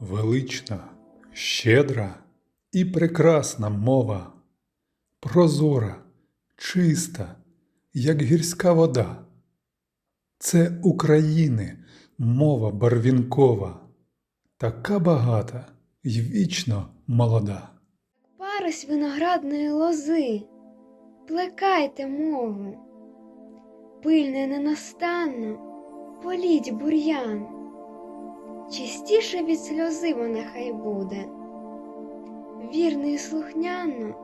Велична, щедра і прекрасна мова, прозора, чиста, як гірська вода. Це України мова барвінкова, така багата й вічно молода. Парусь виноградної лози, плекайте мову, пильне ненастанно політь бур'ян, чистіше від сльози вона хай буде, вірно і слухняно,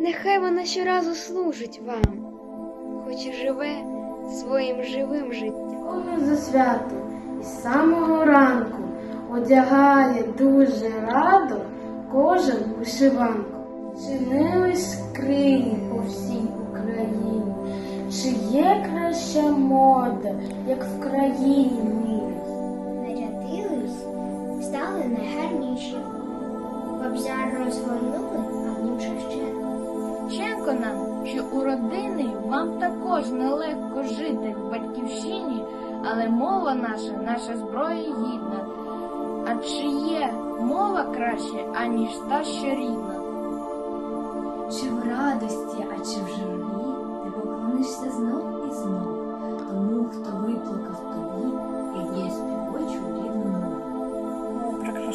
нехай вона щоразу служить вам, хоч і живе своїм живим життям. За свято і з самого ранку одягає дуже радо кожен вишиванку. Чинились скрині по всій Україні. Чи є краща мода, як в країні стали найгарніші. Кобзар розгорнули, а в нім Шевченко. Шевченко нам, що у родини вам також нелегко жити в батьківщині, але мова наша, наша зброя гідна. А чи є мова краще, аніж та, що рідна? Чи в радості, а чи в журбі, ти поклонишся знов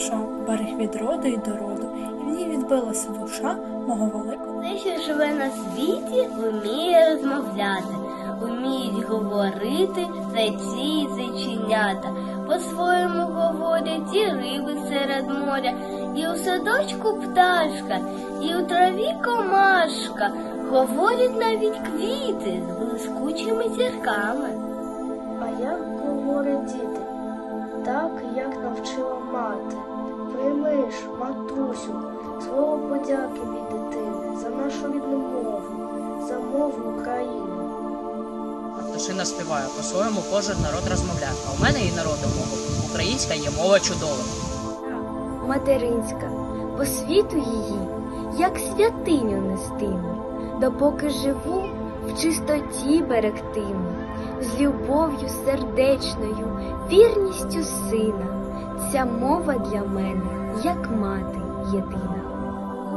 Мов берег від роду і до роду, і в ній відбилася душа мого великого. Те, що живе на світі, вміє розмовляти, вміють говорити зайці і зайченята. По-своєму говорять і риби серед моря, і у садочку пташка, і у траві комашка. Говорять навіть квіти з блискучими зірками. А як говорять діти? Так, як навчила мати. За мову України. Пташина співає, по-своєму кожен народ розмовляє. А у мене і народу мова. Українська є мова чудова. материнська, по світу її, як святиню нестиму, допоки живу, в чистоті берегтиму, з любов'ю сердечною, вірністю сина. Ця мова для мене, як мати єдина.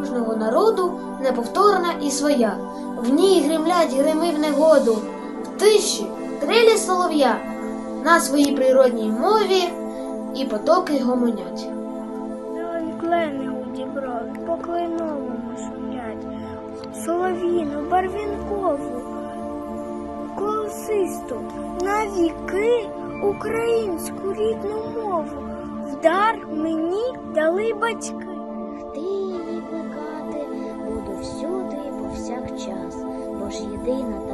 Кожного народу неповторна і своя. В ній гремлять грими в негоду, в тиші трилі солов'я, на своїй природній мові і потоки гомонять. Клени у дібро, по клиновому шумлять, солов'їну, барвінкову, колосисту, на віки українську рідну мову. Дар мені дали батьки. Ти її плекати буду всюди і повсякчас, бо ж єдина та